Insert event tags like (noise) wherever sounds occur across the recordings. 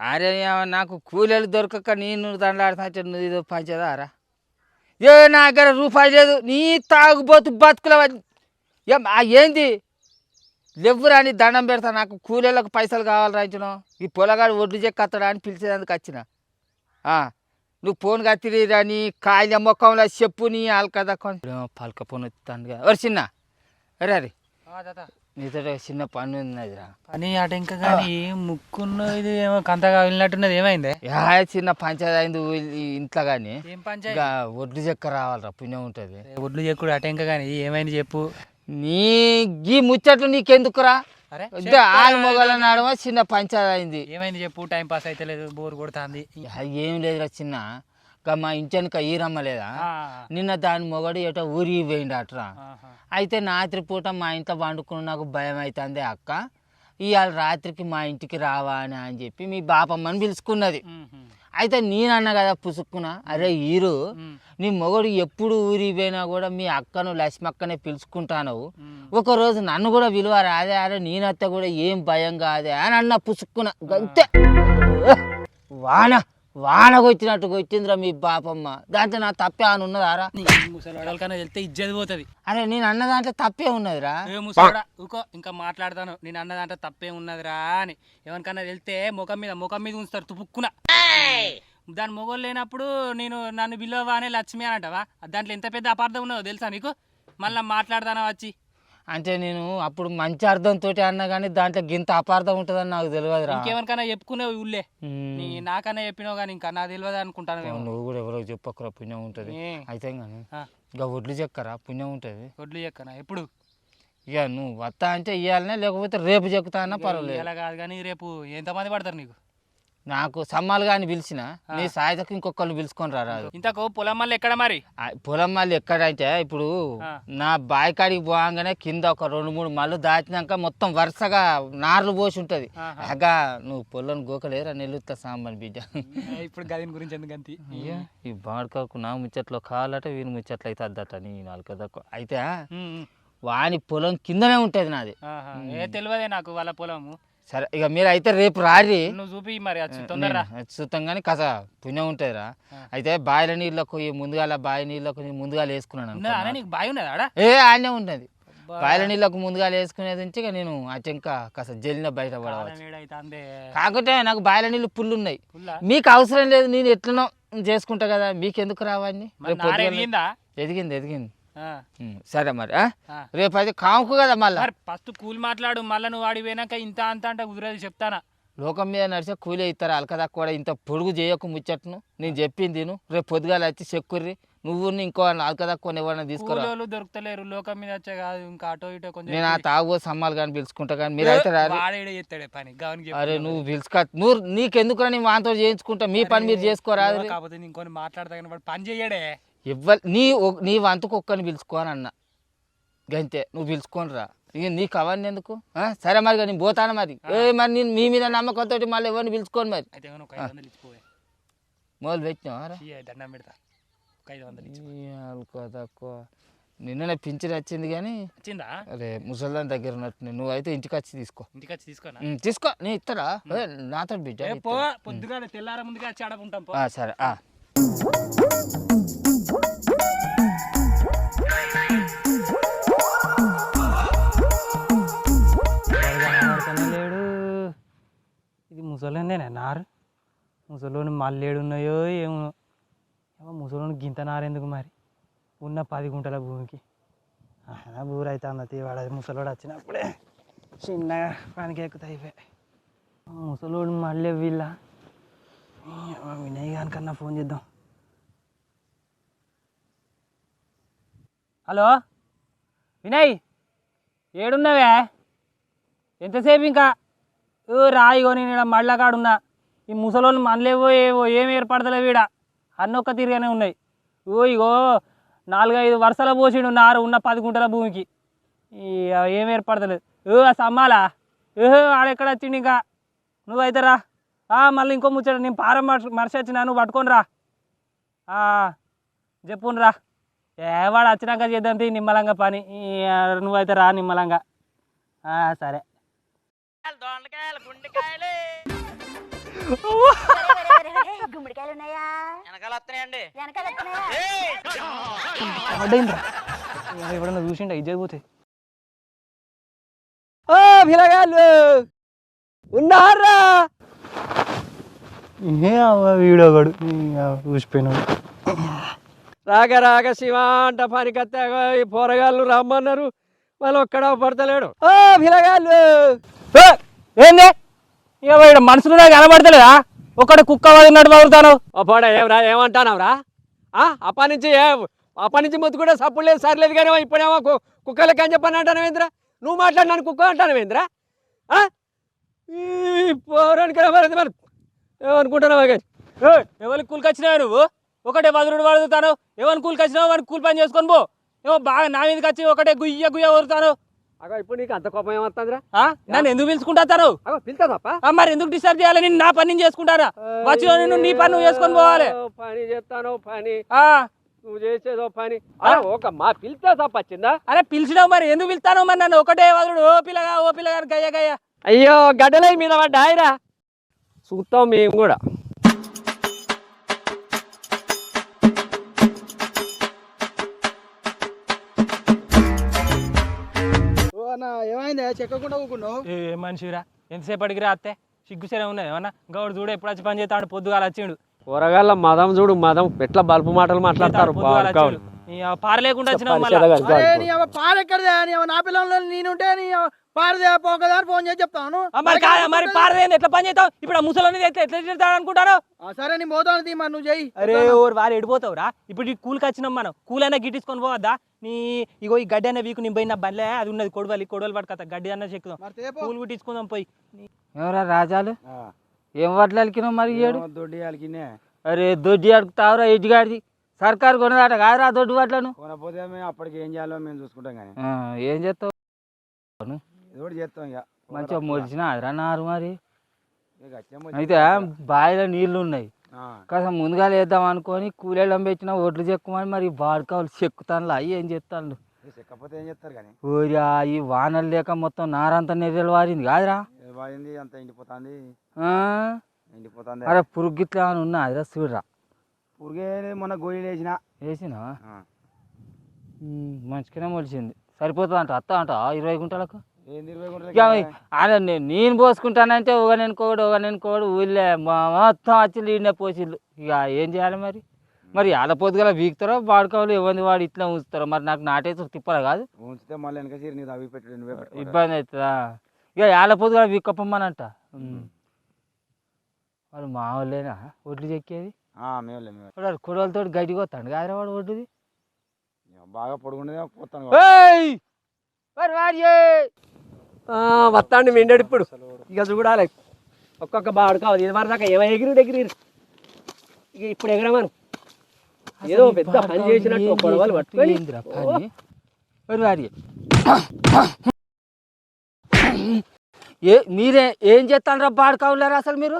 అరే నాకు కూలీలు దొరకక నేను దండాడుతా నువ్వు ఇదో పంచదారా. ఏ నా దగ్గర రూపాయి లేదు నీ తాగుబోతు బతుకులవని ఏం ఏంది? లేవురా దండం పెడతా నాకు కూలీలకు పైసలు కావాలి రాయించను ఈ పొలగాడు ఒడ్డు చెక్కత్తడా అని పిలిచేందుకు వచ్చిన. నువ్వు ఫోన్ కత్తిరిరా నీ కాయల మొక్కంలో చెప్పు నీ ఆల్కదా పలక ఫోన్ వస్తుందిగా ఒరి చిన్న రే అరే. నీతో చిన్న పని ఉన్నదిరా. పని అట ఇంకా కానీ ముక్కున్న ఇది ఏమో కంతగా వెళ్ళినట్టున్నది ఏమైంది? యా చిన్న పంచాయతీ అయింది ఇంట్లో కానీ. ఏం పంచాయతీ? ఒడ్డు చెక్క రావాలరా పుణ్యం ఉంటుంది. ఒడ్లు చెక్కుడు అట ఇంకా కానీ ఏమైంది చెప్పు. నీ గీ ముచ్చట్లు నీకెందుకురా? ఆలు మొగల నాడమో చిన్న పంచాయతీ అయింది. ఏమైంది చెప్పు టైం పాస్ అయితే లేదు బోర్ కొడుతుంది. ఏం లేదురా చిన్న. మా ఇంచనుక ఈరమ్మ లేదా నిన్న దాని మొగడు ఏటో ఊరికి పోయిండు అట్రా అయితే రాత్రి పూట మా ఇంట్లో వండుకుని నాకు భయం అవుతుంది అక్క. ఇవాళ రాత్రికి మా ఇంటికి రావా అని అని చెప్పి మీ బాపమ్మని పిలుచుకున్నది. అయితే నేనన్నా కదా పుసుక్కున అరే హీరో నీ మొగడు ఎప్పుడు ఊరికి పోయినా కూడా మీ అక్కను లక్ష్మక్కనే పిలుచుకుంటాను ఒక రోజు నన్ను కూడా విలువ రాదే అరే నేనత్త కూడా ఏం భయం కాదే అని అన్న పుసుక్కున గంతే. వాన. వాన కొట్టినట్టు కొట్టిందిరా మీ బాపమ్మ. దాంట్లో నా తప్పే అని ఉన్నదారా? ముసలి కన్నా వెళ్తే ఇజ్జది పోతుంది. అరే నేను అన్న దాంట్లో తప్పే ఉన్నదిరా. ఏ ముసలాడా ఊకో ఇంకా మాట్లాడతాను. నేను అన్నదంటే తప్పే ఉన్నదిరా అని. ఎవరికన్నా వెళ్తే ముఖం మీద ముఖం మీద ఉంచుతారు తుపుక్కున. దాని మొగలు లేనప్పుడు నేను నన్ను బిల్లవా అనే లక్ష్మి అని అంటావా? దాంట్లో ఎంత పెద్ద అపార్థం ఉన్నదో తెలుసా నీకు? మళ్ళీ మాట్లాడతానా వచ్చి? అంటే నేను అప్పుడు మంచి అర్థంతో అన్నా కానీ దాంట్లో గింత అపార్థం ఉంటుందని నాకు తెలియదురా. ఇంకెవరికైనా చెప్పుకునేవి ఊళ్ళే. నీ నాకన్నా చెప్పినావు కానీ ఇంకా నాకు తెలియదు అనుకుంటాను నువ్వు కూడా ఎవరో చెప్పకురా పుణ్యం ఉంటుంది. అయితే కానీ. ఇక వడ్లు చెక్కరా పుణ్యం ఉంటుంది. వడ్లు చెక్కనా? ఎప్పుడు? ఇక నువ్వు వస్తా అంటే ఇవ్వాలనే లేకపోతే రేపు చెక్కుతా అన్నా పర్వాలేదు. ఇలా కాదు కానీ రేపు ఎంతమంది పడతారు నీకు? నాకు సమ్మాలు కానీ పిలిచిన నీ సాయతకు ఇంకొకళ్ళు పిలుచుకొని రారాదు. ఇంతకు పొలం మళ్ళీ ఎక్కడ మరి? పొలం మళ్ళీ ఎక్కడంటే ఇప్పుడు. నా బావి కాడికి పోగానే కింద ఒక రెండు మూడు మళ్ళు దాచినాక మొత్తం వరుసగా నార్లు పోసి ఉంటుంది. అగా నువ్వు పొలం గోకలేరా నెల్లుతా సాంబని బిడ్డ? ఇప్పుడు గదిని గురించి ఎందుకంతి ఈ బాడుకోకు నా ముచ్చట్లో కావాలట వీని ముచ్చట్లు అయితే అద్దట నీ నాలుగు దక్కు అయితే వాని పొలం కిందనే ఉంటుంది నాది. ఏ తెలియదే నాకు వాళ్ళ పొలము. సరే ఇక మీరు అయితే రేపు రారి. నువ్వు చూపి మరి చూస్తాం కానీ కస పుణ్యం ఉంటుందిరా. అయితే బావిల నీళ్ళకు ముందుగాల బావి నీళ్ళకు నేను ముందుగా వేసుకున్నాను. ఉన్నదా నీకు బావి ఉన్నదా ఏ ఆడనే ఉంటుంది బావిల నీళ్ళకు ముందుగా వేసుకునేది నుంచి ఇక నేను ఇంకా కాస్త జల్లిన బయట పడవచ్చు. కాకపోతే నాకు బావిల నీళ్ళు పుల్లు? ఉన్నాయి మీకు అవసరం లేదు నేను ఎట్లనో చేసుకుంటా కదా మీకు ఎందుకు రావని మరి రేపు నారే పొద్దుగాల- ఎదిగిందా ఎదిగింది. సరే మరి. రేపు అయితే కాముకు కదా మళ్ళా? ఫస్ట్ కూలి మాట్లాడు మళ్ళీ నువ్వు వాడి పోయినాక ఇంత అంత అంటే కుదరదు చెప్తానా? లోకం మీద నడిచే కూలి ఇస్తారు అలకదా కూడా ఇంత పొడుగు చేయకు ముచ్చట్ను. నేను చెప్పింది రేపు పొద్దుగాల వచ్చి చెక్కుర్రి. నువ్వు ఇంకో అలకదా కొన్ని ఎవరైనా తీసుకురా. కూలోళ్ళు దొరుకుతలేరు లోకం మీద వచ్చే కాదు ఇంకా అటో ఇటో కొంచెం నేను ఆ తాగు సమ్మాలు కానీ పిలుచుకుంటా కానీ మీరు అయితే పని అరే నువ్వు పిలుచుకో నువ్వు నీకెందుకురా నీ వాంతో చేయించుకుంటా? మీ పని మీరు చేసుకోరాదు కాకపోతే ఇంకొని మాట్లాడతా పని చెయ్యడే ఇవ్వ నీ నీ వంతుకు ఒక్కని పిలుచుకోని అన్న గంతే నువ్వు పిలుచుకొని రా ఇక నీకు అవన్నీ ఎందుకు? సరే మరి నేను పోతాను మరి. ఏ మరి నేను మీ మీద నమ్మకంతో మళ్ళీ ఎవరిని పిలుచుకోను మరి? మొదలు పెట్టినావా తక్కువ. నిన్ననే పింఛన్ వచ్చింది కానీ అరే ముసల్దాన్ దగ్గర ఉన్నట్టు నువ్వు అయితే ఇంటికి వచ్చి తీసుకో. ఇంటికి వచ్చి ఉమ్, తీసుకో నేను ఇస్తారా నాతో బిడ్డ సరే ఇది ముసలోనేనా నారు? ముసలోని మళ్ళీ ఏడున్నాయో ఏమో. ఏమో ముసలోని గింత నారెందుకు మరి? ఉన్న పది గుంటల భూమికి. ఆహా, అయితే అన్నది వాడు. ముసలోడు వచ్చినప్పుడే చిన్నగా పనికి ఎక్కుతాయి ముసలోడు మళ్ళీ వీళ్ళ వినయ్ గారికన్నా ఫోన్ చేద్దాం. హలో? వినయ్ ఏడున్నావే? ఎంతసేపు ఇంకా? ఓ రాయిగో నేను మళ్ళా కాడున్నా. ఈ ముసలోళ్ళు మనలేవో ఏవో ఏం ఏర్పడతలేదు వీడ. అన్న అన్నొక్క తిరిగానే ఉన్నాయి. ఓ ఇగో నాలుగైదు వరుసల పోసిండు నారు ఉన్న పది గుంటల భూమికి. ఏం ఏర్పడతలేదు. ఓ ఆ సమ్మాలా? ఏహో ఆడెక్కడ వచ్చిండు ఇంకా? నువ్వైతే రా. మళ్ళీ ఇంకో ముచ్చట నేను పారం మర్చి మర్చి వచ్చినా నువ్వు పట్టుకొని రా ఆ, చెప్పును రా ఏ వాడు వచ్చినాక చేద్దాం తీ నిమ్మలంగా పని. నువ్వైతే రా నిమ్మలంగా. ఆ, సరే. దొండకాయలు గుండెకాయలు. గుమ్మడికాయలు ఉన్నాయా వెనకాల వస్తున్నాయండి వెనకాల వస్తున్నాయా? పడ్డైందిరా ఎవడన్నా చూసిండా పోతే? ఓ పిల్లగాళ్ళు ఉన్నారా? ఏ వీడోగాడు చూసిపోయినాడు రాగ రాగ శివ అంట పనికత్తాగా ఈ పోరగాళ్ళు రమ్మన్నారు. వాళ్ళు ఒక్కడ పడతలేడు. ఓ పిల్లగాళ్ళు! ఏంది? ఇక వీడు మనుషులు కనబడతలేదా? ఒకటి కుక్క వదిలినట్టు వదులుతాను ఓ పోడ ఏమరా ఏమంటానవరా అప్ప నుంచి ఏ అప్ప నుంచి మొత్తం కూడా సప్పుడు లేదు సర్లేదు కానీ ఇప్పుడేమో కుక్కలకి అని చెప్పని అంటానవేంద్రా నువ్వు మాట్లాడినాను కుక్క అంటానవేంద్రా ఆ? ఈ పోరానికి మరి ఏమనుకుంటున్నావా ఎవరికి కూలికొచ్చినావు నువ్వు? ఒకటే వదులుడు వదులుతాను ఎవరిని కూలికొచ్చినావు వాడిని కూలి పని చేసుకొని పో. ఏమో బాగా నా మీదకి వచ్చి ఒకటే గుయ్య గుయ్య వదులుతాను అగో ఇప్పుడు నీకు అంత కోపం ఏమవుతుందిరా? నన్ను ఎందుకు పిలుచుకుంటాను అగో పిలుతా తప్ప మరి ఎందుకు డిస్టర్బ్ చేయాలి? నేను నా పని నేను చేసుకుంటానా? వచ్చి నేను నీ పని నువ్వు చేసుకొని పోవాలి. పని చేస్తాను పని. ఆ, నువ్వు చేసేదో పని. అరే ఒక మా పిలితే తప్ప వచ్చిందా అరే పిలిచినావు మరి. ఎందుకు పిలుతాను మరి నన్ను? ఒకటే వదులుడు ఓ పిల్లగా ఓ పిల్లగా గయ్య గయ్య. అయ్యో గడ్డలై మీద పడ్డాయిరా చూస్తాం మేము కూడా. ఏమైంది? చెక్కకుండా ఊకున్నావు ఏ మనిషిరా? ఎంతసేపటికి రా అత్తే సిగ్గుసేనే ఉన్నాయి ఏమన్నా? గౌడు చూడు ఎప్పుడు వచ్చి పని చేస్తాడు పొద్దుగాల వచ్చిండు. కూరగాయల మదం చూడు మదం ఎట్లా బల్పు మాటలు మాట్లాడతారు పొద్దుగాల వచ్చిండు పారలేకుండా వచ్చినావు చెప్పాలి, మళ్ళా? చెడగలు. అరే నీ అవ్వ పాలు ఎక్కడిదే నీ అవ్వ నా పిల్లలు నేనుంటే పారదే ఫోన్ చేసి చెప్తాను. మరి కాదా మరి పారదేంది ఎట్లా పని చేస్తావు? ఇప్పుడు ఆ ముసలోని ఎట్లా ఎట్లా చేస్తాడు అనుకుంటారు ఆ, సరే నీ మోతాను తీ మరి నువ్వు చెయ్యి. అరే ఓరు వారు ఎడిపోతావురా? ఇప్పుడు ఈ కూలికి వచ్చినాం మనం. కూలైనా గిట్టించుకొని పోవద్దా? నీ ఇగో ఈ గడ్డి అన్న వీకు నేను పోయిన బండ్లే అది ఉన్నది కొడవలి కొడవలి పట్టుకత గడ్డి అన్న చెక్కుదాం. మరి తేపో. కూలి కుట్టించుకుందాం పోయి. ఎవరా రాజాలు? ఏం వడ్లు అలికినావు మరి ఏడు? దొడ్డి వాళ్ళకినే అరే దొడ్డి అడుగుతావురా ఎడ్జిగాడిది సర్కారు కొనదాట కాదురా దొడ్డి వడ్లను? కొనపోతే మేము అప్పటికి ఏం చేయాలో మేము చూసుకుంటాం కానీ. ఆ, ఏం చేస్తావు? ఒకటి చేస్తాం ఇక మంచిగా మొలిచిన అదరా నారు మరి. అయితే బావిలో నీళ్ళు ఉన్నాయి. కాస్త ముందుగా వేద్దాం అనుకొని కూలీళ్ళం పెట్టిన ఒడ్లు చెక్కుమని మరి బాడుకావులు చెక్కుతాను అవి ఏం చెప్తాను చెక్కపోతే ఏం చేస్తారు కానీ? ఓరియా ఈ వానలు లేక మొత్తం నారంతా నెర్రెలు వారింది కాదురా. బాగింది అంత ఎండిపోతుంది? ఎండిపోతుంది. అరే పురుగు గిట్ల ఏమైనా ఉన్నా అదిరా చూడరా. ఊరికే మొన్న గోళీలు వేసిన. వేసినా మంచిగానే మొలిచింది సరిపోతుంది అంట అత్త అంట ఇరవై గుంటలకు? అరే నేను నేను పోసుకుంటానంటే ఒక నేను కోడు ఒక నేను కోడు ఊళ్ళే మా- మొత్తం వచ్చి ఈడనే పోసిళ్ళు. ఇక ఏం చేయాలి మరి? మరి ఆడ పొద్దుగల వీక్తారో వాడుకోవాలి ఎవరిని వాడు ఇట్లా ఉంచుతారో మరి నాకు నాటేసి తిప్పలే కాదు? ఉంచితే మళ్ళీ వెనక అవి. ఇబ్బంది అవుతుందా ఇక ఆడ పొద్దుగల వీక్కపోమ్మనంట వాడు మా వాళ్ళేనా? ఒడ్లు చెక్కేది? వాడు కొడవలతో గడ్డికి వస్తాడు కాదురా వాడు ఒడ్డుది బాగా పొడుగుండేది పోతాను! మరి! వస్తాండి మిండడు ఇప్పుడు. ఇక చూడాలి. ఒక్కొక్క బాడు కావాలి. ఇది వరకు దాకా ఏమో ఎగిరి ఎగిరి ఇక ఇప్పుడు ఎగరమను. ఏదో పెద్ద పని చేసినట్టు ఏం గొడవలు పట్టుకొని? మరి ఏ మీరే ఏం చేస్తారా బాడుకావులారా అసలు మీరు?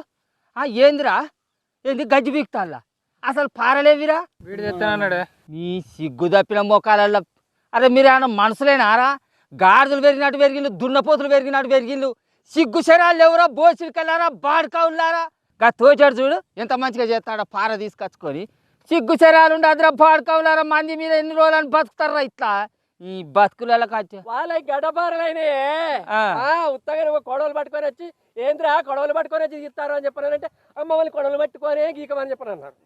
ఆ, ఏందిరా? ఏంది గడ్డి బీక్తాన్లా అసలు పారలేవిరా? వీడు తెస్తానన్నాడు నీ సిగ్గు తప్పిన మొక్కలలో అరే మీరు ఏమన్నా మనసులేనారా గాడిదలు పెరిగినట్టు పెరిగిండు దున్నపోతులు పెరిగినట్టు పెరిగిండు సిగ్గు శరాలు ఎవరో బోసిరికెళ్ళారా బాడుకావులారా గా తోచాడు చూడు ఎంత మంచిగా చేస్తాడో పార తీసుకొచ్చుకొని. సిగ్గు శరాలు ఉండి అదిరా బాడుకావులారా మంది మీద ఎన్ని రోజులని బతుకుతారా ఇట్లా? ఈ బతుకులలో కాచ వాళ్ళకి. ఉత్తగానే ఒక కొడవలు పట్టుకొని వచ్చి ఏంద్రా కొడవలు పట్టుకొని వచ్చి ఇస్తారు అని చెప్పారంటే అమ్మ వాళ్ళని కొడవలు పట్టుకొని గీకమని చెప్పని అన్నారు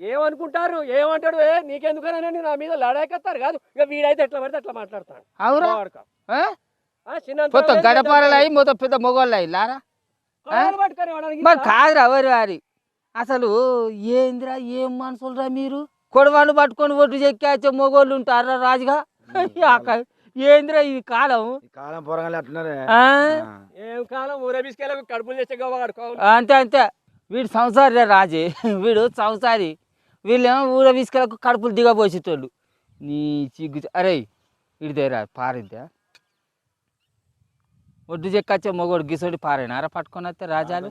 ఏమనుకుంటారు? ఏమంటాడు? ఏ నీకెందుకని నా మీద లడాకెత్తారు కాదు ఇక వీడైతే ఎట్లా పడితే అట్లా మాట్లాడతాడు. అవురా. మొత్తం అయి మొత్తం పెద్ద మొగోళ్ళు అయి లారా మరి? కాదురా ఎవరు వారి? అసలు ఏందిరా ఏం మనుషులరా మీరు? కొడవాళ్ళు పట్టుకొని ఒడ్డు చెక్కాచే మొగోళ్ళు ఉంటారా రాజుగా? అక్క, ఏందిరా ఈ కాలం? ఈ కాలం పోరగాలి? ఏం కాలం? కడుపులు చేసే అంతే అంతే. వీడు సంసారి రాజే. (laughs) వీడు సంసారి. వీళ్ళేమో ఊర విసుకలకు కడుపులు దిగబోసేటోళ్ళు. నీ సిగ్గు అరే వీడి దగ్గర పారిందా ఒడ్డు చెక్కచ్చే మొగోడు గిసోడి పారేనారా పట్టుకొని వస్తే రాజాలు?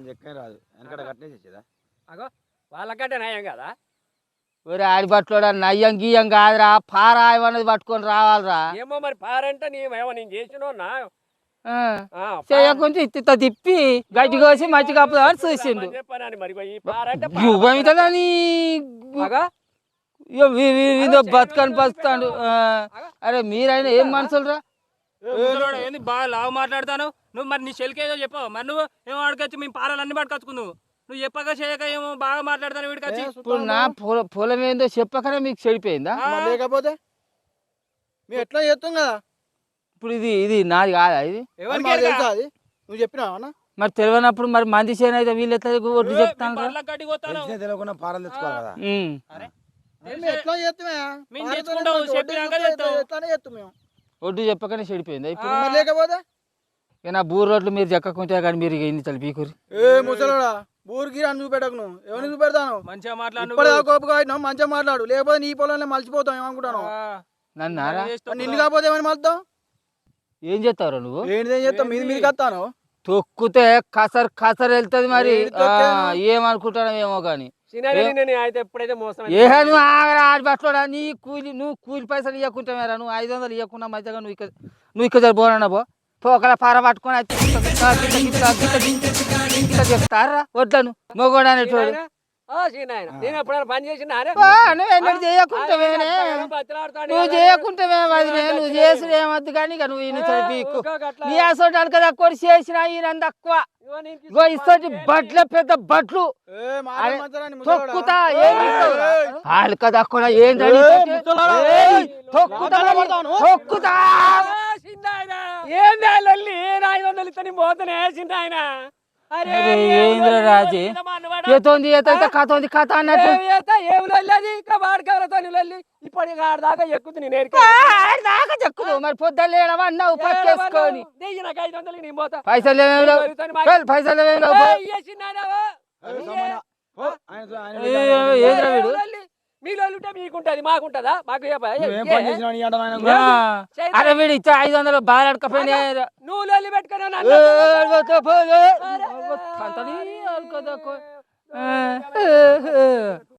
అగో వాళ్ళకంటే నయం కదా? ఒరే ఆడి పట్టుకోడా నయ్యం గీయం కాదురా పారా అన్నది పట్టుకొని రావాలిరా. ఏమో మరి పారంటే నీ ఏమో నేను చేసినో నా చేయకుంటే ఇత్త తిప్పి గడ్డి కోసి మంచి చూసిండు. పారంటే ఇవ్వమితదని బాగా ఇదో బతుకని బతుకుతాడు ఆ, అరే మీరైనా ఏం మనుషులరా? ఏంది బాగా లావు మాట్లాడతాను. నువ్వు మరి నీ చెల్లికి ఏదో చెప్పావు. మరి నువ్వు ఏమో అడగచ్చు మేము పారాలన్నీ పట్టుకొచ్చుకుందావు నువ్వు చెప్పక చేయక ఏమో బాగా మాట్లాడతాను వీడికి వచ్చి. ఇప్పుడు నా పొల పొలం ఏందో చెప్పకనే మీకు చెడిపోయిందా? లేకపోతే? మేము ఎట్లా చేస్తాం కదా? ఇప్పుడు ఇది ఇది నాది కాదా ఇది? మరి ఎవరికి మాకు ఎరక? తెలుసా అది? నువ్వు చెప్పినావా అన్న? మరి తెలియనప్పుడు మరి మంది చేయను అయితే వీళ్ళు ఎట్లా చెప్తాను తెలియకుండా పారాలు తెచ్చుకోవాలి కదా. మరి మేము ఎట్లా చేస్తామే? మేము పారతోనే తెచ్చుకుంటాం, మంచిగా చెప్పినాక వడ్డీ తెస్తాం. ఎట్లానే చేస్తాం మేము. ఒడ్డు చెప్పకనే చెడిపోయిందా? ఇప్పుడు మరి లేకపోతే? ఇక నా బూరు రోడ్లు మీరు చెక్కకుంటే కానీ మీరు ఇక ఇన్ని తల పీకురి ఏ ముసలోడా ఊరికి అని చూపెట్టకు నువ్వు. ఎవరిని చూపెడతాను? మంచిగా మాట్లాడు ఇప్పటిదా కోపగా అయినావు మంచిగా మాట్లాడు. లేకపోతే నీ పొలంలో మలిచిపోతాం ఏమనుకుంటాను నన్ను నారా నిన్ను కాకపోతే ఏమని మలుతాం ఏం చేస్తావు నువ్వు ఏంటిదేం చేస్తావు మీది మీద కత్తాను తొక్కుతే కసర్ కసర్ వెళ్తుంది మరి ఏమనుకుంటాను ఏమో కానీ ఆడిపట్టుడా నీ కూలి నువ్వు కూలి పైసలు ఇవ్వకుంటామేరా నువ్వు ఐదు వందలు ఇవ్వకుండా మధ్యగా నువ్వు ఇక్కడ నువ్వు ఇక్కడ పోనా పో పోకల పార పట్టుకొని చెప్తారా వడ్లను మొగోడు అనేటోడు నేను పని నువ్వు చేయకుంటే నువ్వు చేసిన నువ్వు ఏమద్దు కానీ నువ్వు ఈయన చదివిక్కు నీ అసోటి కదా తక్కువ చేసిన ఈయన తక్కువ. ఇస్తోటి బట్ల పెద్ద బట్లు తొక్కుతా అడక తక్కువ ఏంటని తొక్కుతా తొక్కుతా. ఏందా లొల్లి? చిన్న ఆయన ఏంద్ర రాజే? ఏతోంది ఏతైతే కాతోంది కథ అన్నట్టు. ఏం లొల్లేది ఇక్కడ వాడుకెవరతో ఎక్కుతుంది నేను ఆడదాకా చెక్కుదు. మరి పొద్దున్న లేడవా? పైసలు పైసలు ఏంద్ర వీడు? మీలో ఉంటే మీకుంటది మాకుంటదా మాకు అరే వీడు ఇచ్చే ఐదు వందలు బాగా అడకపోయినా నువ్వు లొల్లి పెట్టుకున్నా